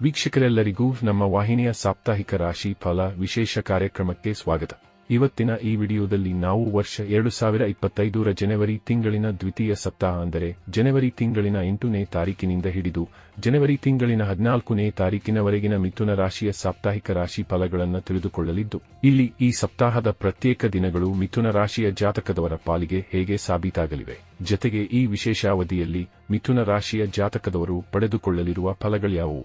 ವೀಕ್ಷಕರೆಲ್ಲರಿಗೂ ನಮ್ಮ ವಾಹಿನಿಯ ಸಾಪ್ತಾಹಿಕ ರಾಶಿ ಫಲ ವಿಶೇಷ ಕಾರ್ಯಕ್ರಮಕ್ಕೆ ಸ್ವಾಗತ. ಇವತ್ತಿನ ಈ ವಿಡಿಯೋದಲ್ಲಿ ನಾವು ವರ್ಷ ಎರಡು ಸಾವಿರ ಇಪ್ಪತ್ತೈದರ ಜನವರಿ ತಿಂಗಳಿನ ದ್ವಿತೀಯ ಸಪ್ತಾಹ ಅಂದರೆ ಜನವರಿ ತಿಂಗಳಿನ ಎಂಟನೇ ತಾರೀಕಿನಿಂದ ಹಿಡಿದು ಜನವರಿ ತಿಂಗಳಿನ ಹದಿನಾಲ್ಕನೇ ತಾರೀಕಿನವರೆಗಿನ ಮಿಥುನ ರಾಶಿಯ ಸಾಪ್ತಾಹಿಕ ರಾಶಿ ಫಲಗಳನ್ನು ತಿಳಿದುಕೊಳ್ಳಲಿದ್ದು, ಇಲ್ಲಿ ಈ ಸಪ್ತಾಹದ ಪ್ರತ್ಯೇಕ ದಿನಗಳು ಮಿಥುನ ರಾಶಿಯ ಜಾತಕದವರ ಪಾಲಿಗೆ ಹೇಗೆ ಸಾಬೀತಾಗಲಿವೆ. ಜತೆಗೆ ಈ ವಿಶೇಷಾವಧಿಯಲ್ಲಿ ಮಿಥುನ ರಾಶಿಯ ಜಾತಕದವರು ಪಡೆದುಕೊಳ್ಳಲಿರುವ ಫಲಗಳ್ಯಾವುವು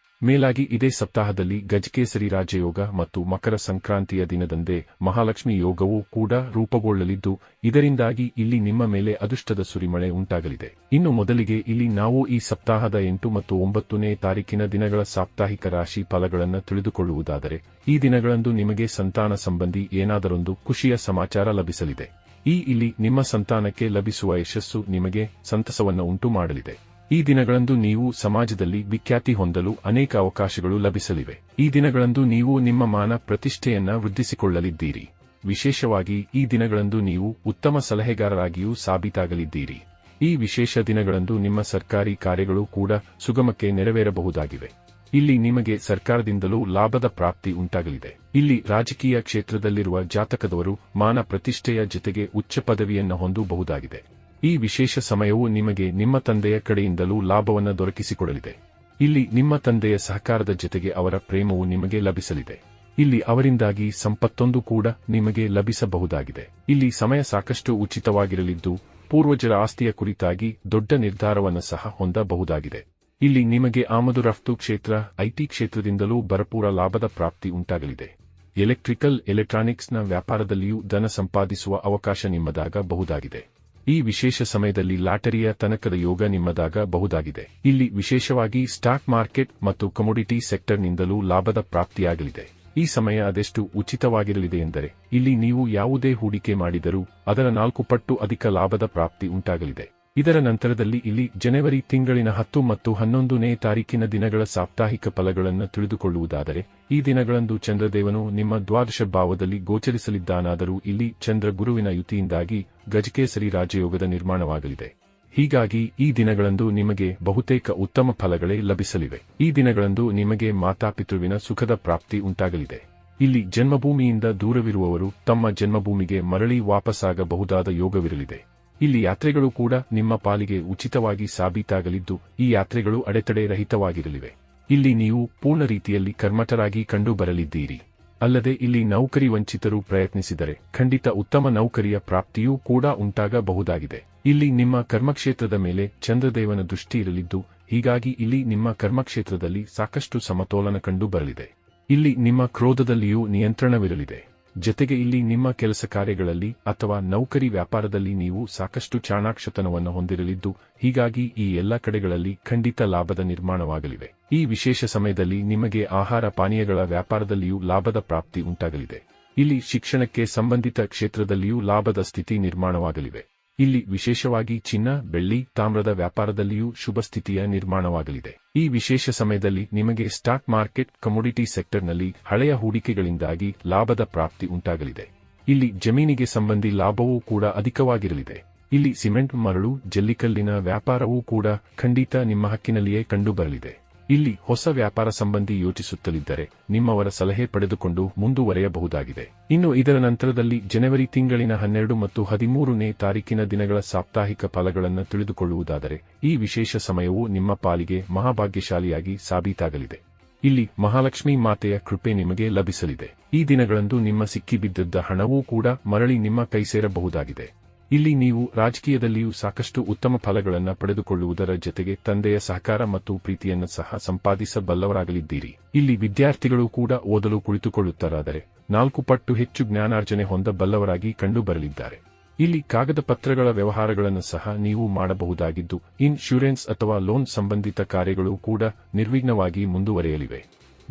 ಮೇಲಾಗಿ ಇದೇ ಸಪ್ತಾಹದಲ್ಲಿ ಗಜಕೇಸರಿ ರಾಜಯೋಗ ಮತ್ತು ಮಕರ ಸಂಕ್ರಾಂತಿಯ ದಿನದಂದೇ ಮಹಾಲಕ್ಷ್ಮಿ ಯೋಗವೂ ಕೂಡ ರೂಪುಗೊಳ್ಳಲಿದ್ದು, ಇದರಿಂದಾಗಿ ಇಲ್ಲಿ ನಿಮ್ಮ ಮೇಲೆ ಅದೃಷ್ಟದ ಸುರಿಮಳೆ ಉಂಟಾಗಲಿದೆ. ಇನ್ನು ಮೊದಲಿಗೆ ಇಲ್ಲಿ ನಾವು ಈ ಸಪ್ತಾಹದ ಎಂಟು ಮತ್ತು ಒಂಬತ್ತನೇ ತಾರೀಕಿನ ದಿನಗಳ ಸಾಪ್ತಾಹಿಕ ರಾಶಿ ಫಲಗಳನ್ನು ತಿಳಿದುಕೊಳ್ಳುವುದಾದರೆ, ಈ ದಿನಗಳಂದು ನಿಮಗೆ ಸಂತಾನ ಸಂಬಂಧಿ ಏನಾದರೊಂದು ಖುಷಿಯ ಸಮಾಚಾರ ಲಭಿಸಲಿದೆ. ಈ ಇಲ್ಲಿ ನಿಮ್ಮ ಸಂತಾನಕ್ಕೆ ಲಭಿಸುವ ಯಶಸ್ಸು ನಿಮಗೆ ಸಂತಸವನ್ನು ಉಂಟು ಮಾಡಲಿದೆ ಈ ದಿನಗಳಂದು ನೀವು ಸಮಾಜದಲ್ಲಿ ವಿಖ್ಯಾತಿ ಹೊಂದಲು ಅನೇಕ ಅವಕಾಶಗಳು ಲಭಿಸಲಿವೆ. ಈ ದಿನಗಳಂದು ನೀವು ನಿಮ್ಮ ಮಾನ ಪ್ರತಿಷ್ಠೆಯನ್ನ ವೃದ್ಧಿಸಿಕೊಳ್ಳಲಿದ್ದೀರಿ. ವಿಶೇಷವಾಗಿ ಈ ದಿನಗಳಂದು ನೀವು ಉತ್ತಮ ಸಲಹೆಗಾರರಾಗಿಯೂ ಸಾಬೀತಾಗಲಿದ್ದೀರಿ. ಈ ವಿಶೇಷ ದಿನಗಳಂದು ನಿಮ್ಮ ಸರ್ಕಾರಿ ಕಾರ್ಯಗಳು ಕೂಡ ಸುಗಮಕ್ಕೆ ನೆರವೇರಬಹುದಾಗಿವೆ. ಇಲ್ಲಿ ನಿಮಗೆ ಸರ್ಕಾರದಿಂದಲೂ ಲಾಭದ ಪ್ರಾಪ್ತಿ ಉಂಟಾಗಲಿದೆ. ಇಲ್ಲಿ ರಾಜಕೀಯ ಕ್ಷೇತ್ರದಲ್ಲಿರುವ ಜಾತಕದವರು ಮಾನ ಪ್ರತಿಷ್ಠೆಯ ಜೊತೆಗೆ ಉಚ್ಚ ಪದವಿಯನ್ನು ಹೊಂದಬಹುದಾಗಿದೆ. ಈ ವಿಶೇಷ ಸಮಯವು ನಿಮಗೆ ನಿಮ್ಮ ತಂದೆಯ ಕಡೆಯಿಂದಲೂ ಲಾಭವನ್ನು ದೊರಕಿಸಿಕೊಡಲಿದೆ. ಇಲ್ಲಿ ನಿಮ್ಮ ತಂದೆಯ ಸಹಕಾರದ ಜೊತೆಗೆ ಅವರ ಪ್ರೇಮವು ನಿಮಗೆ ಲಭಿಸಲಿದೆ. ಇಲ್ಲಿ ಅವರಿಂದಾಗಿ ಸಂಪತ್ತೊಂದು ಕೂಡ ನಿಮಗೆ ಲಭಿಸಬಹುದಾಗಿದೆ. ಇಲ್ಲಿ ಸಮಯ ಸಾಕಷ್ಟು ಉಚಿತವಾಗಿರಲಿದ್ದು, ಪೂರ್ವಜರ ಆಸ್ತಿಯ ಕುರಿತಾಗಿ ದೊಡ್ಡ ನಿರ್ಧಾರವನ್ನು ಸಹ ಹೊಂದಬಹುದಾಗಿದೆ. ಇಲ್ಲಿ ನಿಮಗೆ ಆಮದು ರಫ್ತು ಕ್ಷೇತ್ರ ಐಟಿ ಕ್ಷೇತ್ರದಿಂದಲೂ ಭರಪೂರ ಲಾಭದ ಪ್ರಾಪ್ತಿ ಉಂಟಾಗಲಿದೆ. ಎಲೆಕ್ಟ್ರಿಕಲ್ ಎಲೆಕ್ಟ್ರಾನಿಕ್ಸ್ನ ವ್ಯಾಪಾರದಲ್ಲಿಯೂ ಧನ ಸಂಪಾದಿಸುವ ಅವಕಾಶ ನಿಮ್ಮದಾಗಬಹುದಾಗಿದೆ. ಈ ವಿಶೇಷ ಸಮಯದಲ್ಲಿ ಲಾಟರಿಯ ತನಕದ ಯೋಗ ನಿಮ್ಮದಾಗ ಬಹುದಾಗಿದೆ. ಇಲ್ಲಿ ವಿಶೇಷವಾಗಿ ಸ್ಟಾಕ್ ಮಾರ್ಕೆಟ್ ಮತ್ತು ಕಮೋಡಿಟಿ ಸೆಕ್ಟರ್ನಿಂದಲೂ ಲಾಭದ ಪ್ರಾಪ್ತಿಯಾಗಲಿದೆ. ಈ ಸಮಯ ಅದೆಷ್ಟು ಉಚಿತವಾಗಿರಲಿದೆ ಎಂದರೆ, ಇಲ್ಲಿ ನೀವು ಯಾವುದೇ ಹೂಡಿಕೆ ಮಾಡಿದರೂ ಅದರ ನಾಲ್ಕು ಪಟ್ಟು ಅಧಿಕ ಲಾಭದ ಪ್ರಾಪ್ತಿ ಉಂಟಾಗಲಿದೆ. ಇದರ ನಂತರದಲ್ಲಿ ಇಲ್ಲಿ ಜನವರಿ ತಿಂಗಳಿನ ಹತ್ತು ಮತ್ತು ಹನ್ನೊಂದನೇ ತಾರೀಕಿನ ದಿನಗಳ ಸಾಪ್ತಾಹಿಕ ಫಲಗಳನ್ನು ತಿಳಿದುಕೊಳ್ಳುವುದಾದರೆ, ಈ ದಿನಗಳಂದು ಚಂದ್ರದೇವನು ನಿಮ್ಮ ದ್ವಾದಶ ಭಾವದಲ್ಲಿ ಗೋಚರಿಸಲಿದ್ದಾನಾದರೂ ಇಲ್ಲಿ ಚಂದ್ರ ಗುರುವಿನ ಯುತಿಯಿಂದಾಗಿ ಗಜಕೇಸರಿ ರಾಜಯೋಗದ ನಿರ್ಮಾಣವಾಗಲಿದೆ. ಹೀಗಾಗಿ ಈ ದಿನಗಳಂದು ನಿಮಗೆ ಬಹುತೇಕ ಉತ್ತಮ ಫಲಗಳೇ ಲಭಿಸಲಿವೆ. ಈ ದಿನಗಳಂದು ನಿಮಗೆ ಮಾತಾಪಿತೃವಿನ ಸುಖದ ಪ್ರಾಪ್ತಿ ಉಂಟಾಗಲಿದೆ. ಇಲ್ಲಿ ಜನ್ಮಭೂಮಿಯಿಂದ ದೂರವಿರುವವರು ತಮ್ಮ ಜನ್ಮಭೂಮಿಗೆ ಮರಳಿ ವಾಪಸ್ಸಾಗಬಹುದಾದ ಯೋಗವಿರಲಿದೆ. ಇಲ್ಲಿ ಯಾತ್ರೆಗಳು ಕೂಡ ನಿಮ್ಮ ಪಾಲಿಗೆ ಉಚಿತವಾಗಿ ಸಾಬೀತಾಗಲಿದ್ದು, ಈ ಯಾತ್ರೆಗಳು ಅಡೆತಡೆ ರಹಿತವಾಗಿರಲಿವೆ. ಇಲ್ಲಿ ನೀವು ಪೂರ್ಣ ರೀತಿಯಲ್ಲಿ ಕರ್ಮಠರಾಗಿ ಕಂಡು ಬರಲಿದ್ದೀರಿ ಅಲ್ಲದೆ ಇಲ್ಲಿ ನೌಕರಿ ವಂಚಿತರು ಪ್ರಯತ್ನಿಸಿದರೆ ಖಂಡಿತ ಉತ್ತಮ ನೌಕರಿಯ ಪ್ರಾಪ್ತಿಯೂ ಕೂಡ ಉಂಟಾಗಬಹುದಾಗಿದೆ. ಇಲ್ಲಿ ನಿಮ್ಮ ಕರ್ಮಕ್ಷೇತ್ರದ ಮೇಲೆ ಚಂದ್ರದೇವನ ದೃಷ್ಟಿ ಇರಲಿದ್ದು, ಹೀಗಾಗಿ ಇಲ್ಲಿ ನಿಮ್ಮ ಕರ್ಮಕ್ಷೇತ್ರದಲ್ಲಿ ಸಾಕಷ್ಟು ಸಮತೋಲನ ಕಂಡು ಬರಲಿದೆ ಇಲ್ಲಿ ನಿಮ್ಮ ಕ್ರೋಧದಲ್ಲಿಯೂ ನಿಯಂತ್ರಣವಿರಲಿದೆ. ಜತೆಗೆ ಇಲ್ಲಿ ನಿಮ್ಮ ಕೆಲಸ ಕಾರ್ಯಗಳಲ್ಲಿ ಅಥವಾ ನೌಕರಿ ವ್ಯಾಪಾರದಲ್ಲಿ ನೀವು ಸಾಕಷ್ಟು ಚಾಣಾಕ್ಷತನವನ್ನು ಹೊಂದಿರಲಿದ್ದು, ಹೀಗಾಗಿ ಈ ಎಲ್ಲ ಕಡೆಗಳಲ್ಲಿ ಖಂಡಿತ ಲಾಭದ ನಿರ್ಮಾಣವಾಗಲಿವೆ. ಈ ವಿಶೇಷ ಸಮಯದಲ್ಲಿ ನಿಮಗೆ ಆಹಾರ ಪಾನೀಯಗಳ ವ್ಯಾಪಾರದಲ್ಲಿಯೂ ಲಾಭದ ಪ್ರಾಪ್ತಿ ಉಂಟಾಗಲಿದೆ. ಇಲ್ಲಿ ಶಿಕ್ಷಣಕ್ಕೆ ಸಂಬಂಧಿತ ಕ್ಷೇತ್ರದಲ್ಲಿಯೂ ಲಾಭದ ಸ್ಥಿತಿ ನಿರ್ಮಾಣವಾಗಲಿವೆ. ಇಲ್ಲಿ ವಿಶೇಷವಾಗಿ ಚಿನ್ನ, ಬೆಳ್ಳಿ, ತಾಮ್ರದ ವ್ಯಾಪಾರದಲ್ಲಿಯೂ ಶುಭ ಸ್ಥಿತಿಯ ನಿರ್ಮಾಣವಾಗಲಿದೆ. ಈ ವಿಶೇಷ ಸಮಯದಲ್ಲಿ ನಿಮಗೆ ಸ್ಟಾಕ್ ಮಾರ್ಕೆಟ್, ಕಮೋಡಿಟಿ ಸೆಕ್ಟರ್ನಲ್ಲಿ ಹಳೆಯ ಹೂಡಿಕೆಗಳಿಂದಾಗಿ ಲಾಭದ ಪ್ರಾಪ್ತಿ ಉಂಟಾಗಲಿದೆ. ಇಲ್ಲಿ ಜಮೀನಿಗೆ ಸಂಬಂಧಿ ಲಾಭವೂ ಕೂಡ ಅಧಿಕವಾಗಿರಲಿದೆ. ಇಲ್ಲಿ ಸಿಮೆಂಟ್ ಮರಳು, ಜಲ್ಲಿಕಲ್ಲಿನ ವ್ಯಾಪಾರವೂ ಕೂಡ ಖಂಡಿತ ನಿಮ್ಮ ಹಕ್ಕಿನಲ್ಲಿಯೇ ಕಂಡುಬರಲಿದೆ. ಇಲ್ಲಿ ಹೊಸ ವ್ಯಾಪಾರ ಸಂಬಂಧಿ ಯೋಚಿಸುತ್ತಲಿದ್ದರೆ ನಿಮ್ಮವರ ಸಲಹೆ ಪಡೆದುಕೊಂಡು ಮುಂದುವರೆಯಬಹುದಾಗಿದೆ. ಇನ್ನು ಇದರ ನಂತರದಲ್ಲಿ ಜನವರಿ ತಿಂಗಳಿನ ಹನ್ನೆರಡು ಮತ್ತು ಹದಿಮೂರನೇ ತಾರೀಕಿನ ದಿನಗಳ ಸಾಪ್ತಾಹಿಕ ಫಲಗಳನ್ನು ತಿಳಿದುಕೊಳ್ಳುವುದಾದರೆ ಈ ವಿಶೇಷ ಸಮಯವು ನಿಮ್ಮ ಪಾಲಿಗೆ ಮಹಾಭಾಗ್ಯಶಾಲಿಯಾಗಿ ಸಾಬೀತಾಗಲಿದೆ. ಇಲ್ಲಿ ಮಹಾಲಕ್ಷ್ಮಿ ಮಾತೆಯ ಕೃಪೆ ನಿಮಗೆ ಲಭಿಸಲಿದೆ. ಈ ದಿನಗಳಂದು ನಿಮ್ಮ ಸಿಕ್ಕಿಬಿದ್ದದ್ದ ಹಣವೂ ಕೂಡ ಮರಳಿ ನಿಮ್ಮ ಕೈ ಸೇರಬಹುದಾಗಿದೆ ಇಲ್ಲಿ ನೀವು ರಾಜಕೀಯದಲ್ಲಿಯೂ ಸಾಕಷ್ಟು ಉತ್ತಮ ಫಲಗಳನ್ನು ಪಡೆದುಕೊಳ್ಳುವುದರ ಜೊತೆಗೆ ತಂದೆಯ ಸಹಕಾರ ಮತ್ತು ಪ್ರೀತಿಯನ್ನು ಸಹ ಸಂಪಾದಿಸಬಲ್ಲವರಾಗಲಿದ್ದೀರಿ. ಇಲ್ಲಿ ವಿದ್ಯಾರ್ಥಿಗಳು ಕೂಡ ಓದಲು ಕುಳಿತುಕೊಳ್ಳುತ್ತಾರಾದರೆ ನಾಲ್ಕು ಪಟ್ಟು ಹೆಚ್ಚು ಜ್ಞಾನಾರ್ಜನೆ ಹೊಂದಬಲ್ಲವರಾಗಿ ಕಂಡುಬರಲಿದ್ದಾರೆ. ಇಲ್ಲಿ ಕಾಗದ ಪತ್ರಗಳ ವ್ಯವಹಾರಗಳನ್ನು ಸಹ ನೀವು ಮಾಡಬಹುದಾಗಿದ್ದು, ಇನ್ಶೂರೆನ್ಸ್ ಅಥವಾ ಲೋನ್ ಸಂಬಂಧಿತ ಕಾರ್ಯಗಳು ಕೂಡ ನಿರ್ವಿಘ್ನವಾಗಿ ಮುಂದುವರೆಯಲಿವೆ.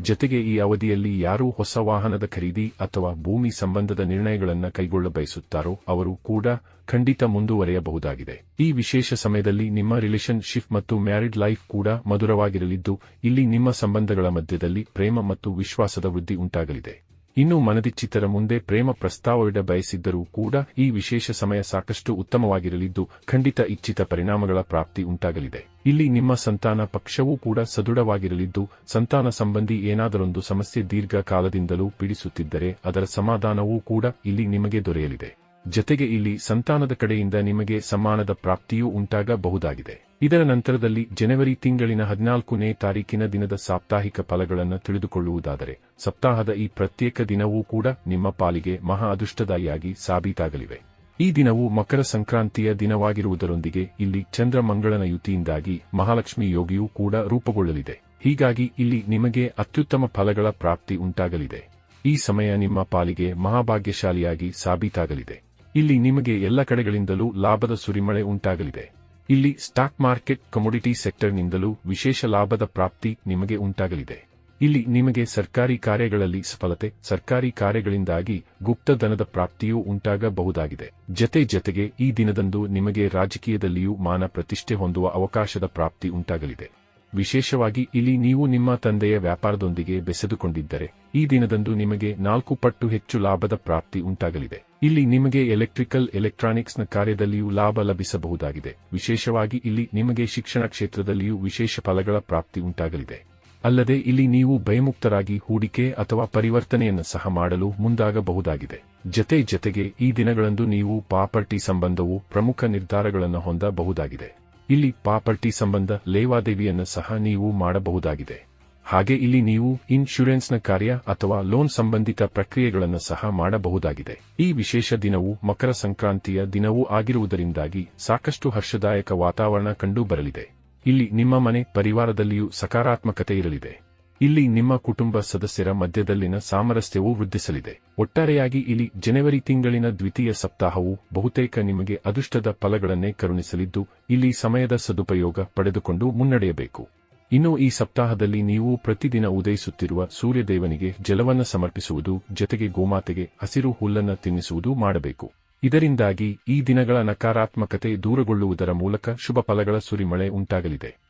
ಜತೆಗೆ ಈ ಅವಧಿಯಲ್ಲಿ ಯಾರು ಹೊಸ ವಾಹನದ ಖರೀದಿ ಅಥವಾ ಭೂಮಿ ಸಂಬಂಧದ ನಿರ್ಣಯಗಳನ್ನು ಕೈಗೊಳ್ಳ ಬಯಸುತ್ತಾರೋ ಅವರು ಕೂಡ ಖಂಡಿತ ಮುಂದುವರೆಯಬಹುದಾಗಿದೆ. ಈ ವಿಶೇಷ ಸಮಯದಲ್ಲಿ ನಿಮ್ಮ ರಿಲೇಶನ್ಶಿಪ್ ಮತ್ತು ಮ್ಯಾರಿಡ್ ಲೈಫ್ ಕೂಡ ಮಧುರವಾಗಿರಲಿದ್ದು, ಇಲ್ಲಿ ನಿಮ್ಮ ಸಂಬಂಧಗಳ ಮಧ್ಯದಲ್ಲಿ ಪ್ರೇಮ ಮತ್ತು ವಿಶ್ವಾಸದ ವೃದ್ಧಿ ಉಂಟಾಗಲಿದೆ. ಇನ್ನು ಮನದಿಚ್ಚಿತರ ಮುಂದೆ ಪ್ರೇಮ ಪ್ರಸ್ತಾವವಿಡ ಬಯಸಿದ್ದರೂ ಕೂಡ ಈ ವಿಶೇಷ ಸಮಯ ಸಾಕಷ್ಟು ಉತ್ತಮವಾಗಿರಲಿದ್ದು ಖಂಡಿತ ಇಚ್ಛಿತ ಪರಿಣಾಮಗಳ ಪ್ರಾಪ್ತಿ ಉಂಟಾಗಲಿದೆ. ಇಲ್ಲಿ ನಿಮ್ಮ ಸಂತಾನ ಪಕ್ಷವೂ ಕೂಡ ಸದೃಢವಾಗಿರಲಿದ್ದು ಸಂತಾನ ಸಂಬಂಧಿ ಏನಾದರೊಂದು ಸಮಸ್ಯೆ ದೀರ್ಘಕಾಲದಿಂದಲೂ ಪೀಡಿಸುತ್ತಿದ್ದರೆ ಅದರ ಸಮಾಧಾನವೂ ಕೂಡ ಇಲ್ಲಿ ನಿಮಗೆ ದೊರೆಯಲಿದೆ. ಜತೆಗೆ ಇಲ್ಲಿ ಸಂತಾನದ ಕಡೆಯಿಂದ ನಿಮಗೆ ಸಮ್ಮಾನದ ಪ್ರಾಪ್ತಿಯೂ ಉಂಟಾಗಬಹುದಾಗಿದೆ. ಇದರ ನಂತರದಲ್ಲಿ ಜನವರಿ ತಿಂಗಳಿನ ಹದಿನಾಲ್ಕನೇ ತಾರೀಕಿನ ದಿನದ ಸಾಪ್ತಾಹಿಕ ಫಲಗಳನ್ನು ತಿಳಿದುಕೊಳ್ಳುವುದಾದರೆ, ಸಪ್ತಾಹದ ಈ ಪ್ರತ್ಯೇಕ ದಿನವೂ ಕೂಡ ನಿಮ್ಮ ಪಾಲಿಗೆ ಮಹಾ ಅದೃಷ್ಟದಾಯಿಯಾಗಿ ಸಾಬೀತಾಗಲಿವೆ. ಈ ದಿನವು ಮಕರ ಸಂಕ್ರಾಂತಿಯ ದಿನವಾಗಿರುವುದರೊಂದಿಗೆ ಇಲ್ಲಿ ಚಂದ್ರ ಮಂಗಳನ ಯುತಿಯಿಂದಾಗಿ ಮಹಾಲಕ್ಷ್ಮಿ ಯೋಗಿಯೂ ಕೂಡ ರೂಪುಗೊಳ್ಳಲಿದೆ. ಹೀಗಾಗಿ ಇಲ್ಲಿ ನಿಮಗೆ ಅತ್ಯುತ್ತಮ ಫಲಗಳ ಪ್ರಾಪ್ತಿ ಉಂಟಾಗಲಿದೆ. ಈ ಸಮಯ ನಿಮ್ಮ ಪಾಲಿಗೆ ಮಹಾಭಾಗ್ಯಶಾಲಿಯಾಗಿ ಸಾಬೀತಾಗಲಿದೆ. ಇಲ್ಲಿ ನಿಮಗೆ ಎಲ್ಲ ಕಡೆಗಳಿಂದಲೂ ಲಾಭದ ಸುರಿಮಳೆ ಉಂಟಾಗಲಿದೆ. ಇಲ್ಲಿ ಸ್ಟಾಕ್ ಮಾರ್ಕೆಟ್ ಕಮೋಡಿಟಿ ಸೆಕ್ಟರ್ನಿಂದಲೂ ವಿಶೇಷ ಲಾಭದ ಪ್ರಾಪ್ತಿ ನಿಮಗೆ ಉಂಟಾಗಲಿದೆ. ಇಲ್ಲಿ ನಿಮಗೆ ಸರ್ಕಾರಿ ಕಾರ್ಯಗಳಲ್ಲಿ ಸಫಲತೆ, ಸರ್ಕಾರಿ ಕಾರ್ಯಗಳಿಂದಾಗಿ ಗುಪ್ತಧನದ ಪ್ರಾಪ್ತಿಯೂ ಉಂಟಾಗಬಹುದಾಗಿದೆ. ಜತೆ ಜತೆಗೆ ಈ ದಿನದಂದು ನಿಮಗೆ ರಾಜಕೀಯದಲ್ಲಿಯೂ ಮಾನ ಪ್ರತಿಷ್ಠೆ ಹೊಂದುವ ಅವಕಾಶದ ಪ್ರಾಪ್ತಿ ಉಂಟಾಗಲಿದೆ. ವಿಶೇಷವಾಗಿ ಇಲ್ಲಿ ನೀವು ನಿಮ್ಮ ತಂದೆಯ ವ್ಯಾಪಾರದೊಂದಿಗೆ ಬೆಸೆದುಕೊಂಡಿದ್ದರೆ, ಈ ದಿನದಂದು ನಿಮಗೆ ನಾಲ್ಕು ಪಟ್ಟು ಹೆಚ್ಚು ಲಾಭದ ಪ್ರಾಪ್ತಿ ಉಂಟಾಗಲಿದೆ. ಇಲ್ಲಿ ನಿಮಗೆ ಎಲೆಕ್ಟ್ರಿಕಲ್ ಎಲೆಕ್ಟ್ರಾನಿಕ್ಸ್ನ ಕಾರ್ಯದಲ್ಲಿಯೂ ಲಾಭ ಲಭಿಸಬಹುದಾಗಿದೆ. ವಿಶೇಷವಾಗಿ ಇಲ್ಲಿ ನಿಮಗೆ ಶಿಕ್ಷಣ ಕ್ಷೇತ್ರದಲ್ಲಿಯೂ ವಿಶೇಷ ಫಲಗಳ ಪ್ರಾಪ್ತಿ ಉಂಟಾಗಲಿದೆ. ಅಲ್ಲದೆ ಇಲ್ಲಿ ನೀವು ಭಯಮುಕ್ತರಾಗಿ ಹೂಡಿಕೆ ಅಥವಾ ಪರಿವರ್ತನೆಯನ್ನು ಸಹ ಮಾಡಲು ಮುಂದಾಗಬಹುದಾಗಿದೆ. ಜತೆ ಜತೆಗೆ ಈ ದಿನಗಳಂದು ನೀವು ಪಾಪರ್ಟಿ ಸಂಬಂಧವು ಪ್ರಮುಖ ನಿರ್ಧಾರಗಳನ್ನು ಹೊಂದಬಹುದಾಗಿದೆ. ಇಲ್ಲಿ ಪಾಪರ್ಟಿ ಸಂಬಂಧ ಲೇವಾದೇವಿಯನ್ನು ಸಹ ನೀವು ಮಾಡಬಹುದಾಗಿದೆ. ಹಾಗೆ ಇಲ್ಲಿ ನೀವು ಇನ್ಶೂರೆನ್ಸ್ನ ಕಾರ್ಯ ಅಥವಾ ಲೋನ್ ಸಂಬಂಧಿತ ಪ್ರಕ್ರಿಯೆಗಳನ್ನು ಸಹ ಮಾಡಬಹುದಾಗಿದೆ. ಈ ವಿಶೇಷ ದಿನವು ಮಕರ ಸಂಕ್ರಾಂತಿಯ ದಿನವೂ ಆಗಿರುವುದರಿಂದಾಗಿ ಸಾಕಷ್ಟು ಹರ್ಷದಾಯಕ ವಾತಾವರಣ ಕಂಡುಬರಲಿದೆ. ಇಲ್ಲಿ ನಿಮ್ಮ ಮನೆ, ಪರಿವಾರದಲ್ಲಿಯೂ ಸಕಾರಾತ್ಮಕತೆ ಇರಲಿದೆ. ಇಲ್ಲಿ ನಿಮ್ಮ ಕುಟುಂಬ ಸದಸ್ಯರ ಮಧ್ಯದಲ್ಲಿನ ಸಾಮರಸ್ಯವು ವೃದ್ಧಿಸಲಿದೆ. ಒಟ್ಟಾರೆಯಾಗಿ ಇಲ್ಲಿ ಜನವರಿ ತಿಂಗಳಿನ ದ್ವಿತೀಯ ಸಪ್ತಾಹವು ಬಹುತೇಕ ನಿಮಗೆ ಅದೃಷ್ಟದ ಫಲಗಳನ್ನೇ ಕರುಣಿಸಲಿದ್ದು, ಇಲ್ಲಿ ಸಮಯದ ಸದುಪಯೋಗ ಪಡೆದುಕೊಂಡು ಮುನ್ನಡೆಯಬೇಕು. ಇನ್ನು ಈ ಸಪ್ತಾಹದಲ್ಲಿ ನೀವು ಪ್ರತಿದಿನ ಉದಯಿಸುತ್ತಿರುವ ಸೂರ್ಯದೇವನಿಗೆ ಜಲವನ್ನು ಸಮರ್ಪಿಸುವುದು, ಜೊತೆಗೆ ಗೋಮಾತೆಗೆ ಹಸಿರು ಹುಲ್ಲನ್ನು ತಿನ್ನಿಸುವುದು ಮಾಡಬೇಕು. ಇದರಿಂದಾಗಿ ಈ ದಿನಗಳ ನಕಾರಾತ್ಮಕತೆ ದೂರಗೊಳ್ಳುವುದರ ಮೂಲಕ ಶುಭ ಫಲಗಳ ಸುರಿಮಳೆ ಉಂಟಾಗಲಿದೆ.